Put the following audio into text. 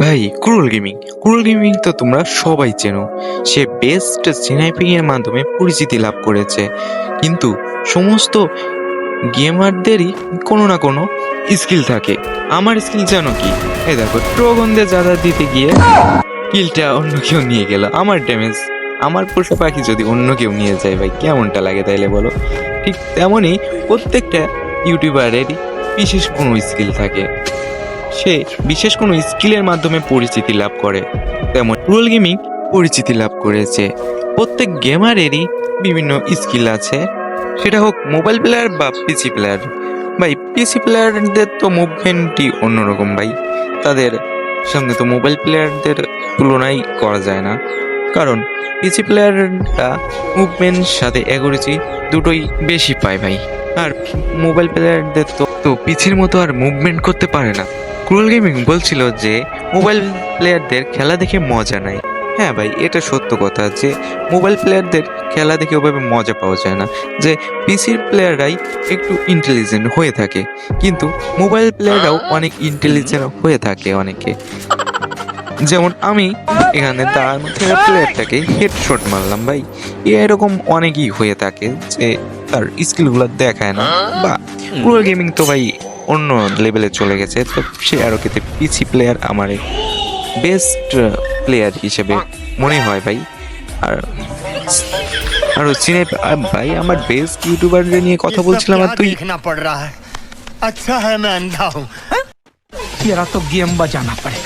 ভাই, ক্রুল gaming. ক্রুল gaming তো তোমরা সবাই চেনো। সে বেস্ট স্নাইপিং এর মাধ্যমে পরিচিতি লাভ করেছে। কিন্তু সমস্ত গেমারদেরই কোনো না কোনো স্কিল থাকে। আমার স্কিল জানো কি? এই দেখো ট্রগনদের যাদা দিতে গিয়ে কিলটা অন্য কেউ নিয়ে গেল। আমার ড্যামেজ আমার পশু পাখি যদি অন্য কেউ নিয়ে যায় ভাই, কেমনটা লাগে তাইলে বলো? ঠিক তেমনই প্রত্যেকটা ইউটিউবারেরই বিশেষ কোনো স্কিল থাকে। সে বিশেষ কোনো স্কিলের মাধ্যমে পরিচিতি লাভ করে। তেমন রুল গেমিং পরিচিতি লাভ করেছে। প্রত্যেক গেমারেরই বিভিন্ন স্কিল আছে। সেটা হোক মোবাইল প্লেয়ার বা পিসি প্লেয়ার। ভাই, পিসি প্লেয়ারদের তো মুভমেন্টই অন্যরকম ভাই। তাদের সঙ্গে তো মোবাইল প্লেয়ারদের তুলনাই করা যায় না। কারণ পিসি প্লেয়াররা মুভমেন্ট সাথে অ্যাকুরেসি দুটোই বেশি পায় ভাই। আর মোবাইল প্লেয়ারদের তো তো পিছির মতো আর মুভমেন্ট করতে পারে না। ক্রুয়েল গেমিং বলছিল যে, মোবাইল প্লেয়ারদের খেলা দেখে মজা নাই। হ্যাঁ ভাই, এটা সত্য কথা যে, মোবাইল প্লেয়ারদের খেলা দেখে ওভাবে মজা পাওয়া যায় না। যে, পিসির প্লেয়াররাই একটু ইন্টেলিজেন্ট হয়ে থাকে। কিন্তু মোবাইল প্লেয়াররাও অনেক ইন্টেলিজেন্ট হয়ে থাকে অনেকে। যেমন আমি, এখানে দাঁড়ানো থেকে প্লেয়ারটাকে হেডশট মারলাম ভাই। এরকম অনেকই হয়ে থাকে যে, তার স্কিলগুলো দেখায় না। বা পুরো গেমিং তো ভাই অন্য লেভেলে চলে গেছে তো সে আরও খেতে পিসি প্লেয়ার আমার বেস্ট প্লেয়ার হিসেবে মনে হয় ভাই আর আর চিনে ভাই আমার বেস্ট ইউটিউবারদের নিয়ে কথা ये सब বলছিলাম আর क्या তুই देखना पड़ रहा है अच्छा है मैं अंधा हूँ तेरा तो गेम बजाना पड़ेगा